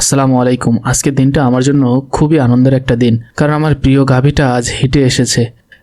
আসসালামু আলাইকুম। আজকের দিনটা আমার জন্য খুবই আনন্দের একটা দিন, কারণ আমার প্রিয় গাভীটা আজ হেঁটে এসেছে।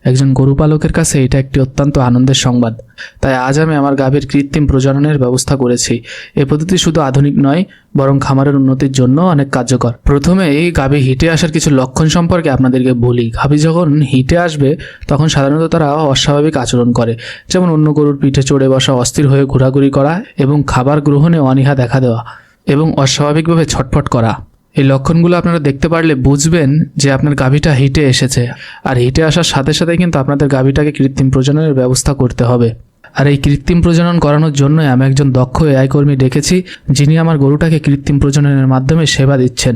একজন গরু পালকের কাছে এটা একটি অত্যন্ত আনন্দের সংবাদ। তাই আজ আমি আমার গাভীর কৃত্রিম প্রজননের ব্যবস্থা করেছি। এ পদ্ধতি শুধু আধুনিক নয়, বরং খামারের উন্নতির জন্য অনেক কার্যকর। প্রথমে এই গাভী হিটে আসার কিছু লক্ষণ সম্পর্কে আপনাদেরকে বলি। গাভী যখন হিটে আসবে, তখন সাধারণত তারা অস্বাভাবিক আচরণ করে। যেমন অন্য গরুর পিঠে চড়ে বসা, অস্থির হয়ে ঘোরাঘুরি করা এবং খাবার গ্রহণে অনীহা দেখা দেওয়া। এবং অস্বাভাবিকভাবে ছটফট করা। এই লক্ষণগুলো আপনারা দেখতে পারলে বুঝবেন যে আপনার গাভীটা হিটে এসেছে। আর হিটে আসার সাথে সাথে কিন্তু আপনাদের গাভীটাকে কৃত্রিম প্রজননের ব্যবস্থা করতে হবে। আর এই কৃত্রিম প্রজনন করানোর জন্য আমি একজন দক্ষ এআই কর্মী ডেকেছি, যিনি আমার গরুটাকে কৃত্রিম প্রজননের মাধ্যমে সেবা দিচ্ছেন।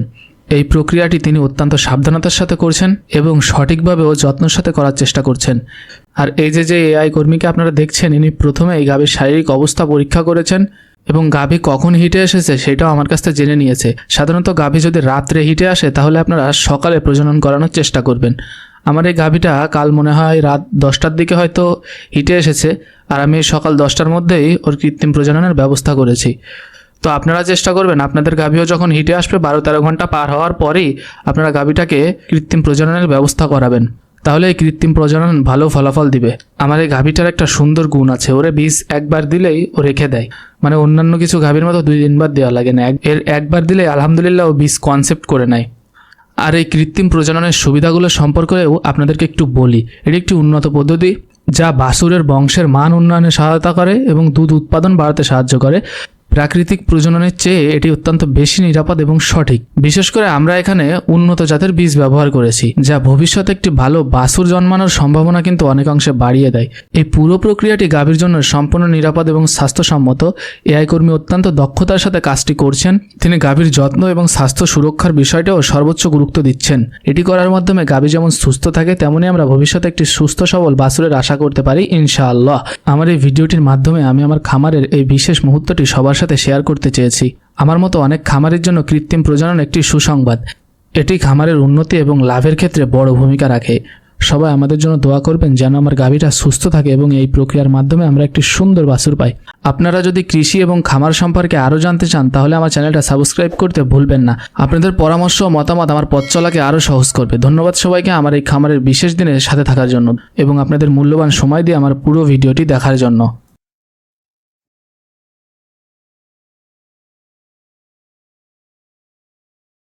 এই প্রক্রিয়াটি তিনি অত্যন্ত সাবধানতার সাথে করছেন এবং সঠিকভাবে ও যত্নের সাথে করার চেষ্টা করছেন। আর এই যে যে এআই কর্মীকে আপনারা দেখছেন, ইনি প্রথমে এই গাভীর শারীরিক অবস্থা পরীক্ষা করেছেন। এবং গাভী কখন হিটে এসেছে সেটাও আমার কাছ থেকে জেনে নিয়েছে। সাধারণত গাভি যদি রাত্রে হিটে আসে, তাহলে আপনারা সকালে প্রজনন করানোর চেষ্টা করবেন। আমার এই গাভিটা কাল মনে হয় রাত দশটার দিকে হয়তো হিটে এসেছে, আর আমি সকাল দশটার মধ্যেই ওর কৃত্রিম প্রজননের ব্যবস্থা করেছি। তো আপনারা চেষ্টা করবেন, আপনাদের গাভীও যখন হিটে আসবে, বারো তেরো ঘণ্টা পার হওয়ার পরেই আপনারা গাভীটাকে কৃত্রিম প্রজননের ব্যবস্থা করাবেন। তাহলে এই কৃত্রিম প্রজনন ভালো ফলাফল দিবে। আমার এই গাভীটার একটা সুন্দর গুণ আছে, ওরে বীজ একবার দিলেই ও রেখে দেয়। মানে অন্যান্য কিছু গাভীর মতো দুই তিনবার দেওয়া লাগে না। এর একবার দিলে আলহামদুলিল্লাহ ও বীজ কনসেপ্ট করে নেয়। আর এই কৃত্রিম প্রজননের সুবিধাগুলো সম্পর্কেও আপনাদেরকে একটু বলি। এটি একটি উন্নত পদ্ধতি যা বাসুরের বংশের মান উন্নয়নে সহায়তা করে এবং দুধ উৎপাদন বাড়াতে সাহায্য করে। প্রাকৃতিক প্রজননের চেয়ে এটি অত্যন্ত বেশি নিরাপদ এবং সঠিক। বিশেষ করে আমরা এখানে উন্নত জাতের বীজ ব্যবহার করেছি, যা ভবিষ্যতে একটি ভালো বাসুর জন্মানোর সম্ভাবনা কিন্তু অনেকাংশে বাড়িয়ে দেয়। এই পুরো প্রক্রিয়াটি গাভীর জন্য সম্পূর্ণ নিরাপদ এবং স্বাস্থ্যসম্মত। এআই কর্মী অত্যন্ত দক্ষতার সাথে কাজটি করছেন। তিনি গাভীর যত্ন এবং স্বাস্থ্য সুরক্ষার বিষয়টাও সর্বোচ্চ গুরুত্ব দিচ্ছেন। এটি করার মাধ্যমে গাভী যেমন সুস্থ থাকে, তেমনি আমরা ভবিষ্যতে একটি সুস্থ, সবল বাসুরের আশা করতে পারি, ইনশাআল্লাহ। আমার এই ভিডিওটির মাধ্যমে আমি আমার খামারের এই বিশেষ মুহূর্তটি সবার সাথে শেয়ার করতে চেয়েছি। আমার মতো অনেক খামারের জন্য কৃত্রিম প্রজনন একটি সুসংবাদ। এটি খামারের উন্নতি এবং লাভের ক্ষেত্রে বড় ভূমিকা রাখে। সবাই আমাদের জন্য দোয়া করবেন যেন আমার গাভীটা সুস্থ থাকে এবং এই প্রক্রিয়ার মাধ্যমে আমরা একটি সুন্দর বাছুর পাই। আপনারা যদি কৃষি এবং খামার সম্পর্কে আরও জানতে চান, তাহলে আমার চ্যানেলটা সাবস্ক্রাইব করতে ভুলবেন না। আপনাদের পরামর্শ ও মতামত আমার পথ চলাকে আরও সহজ করবে। ধন্যবাদ সবাইকে আমার এই খামারের বিশেষ দিনের সাথে থাকার জন্য এবং আপনাদের মূল্যবান সময় দিয়ে আমার পুরো ভিডিওটি দেখার জন্য।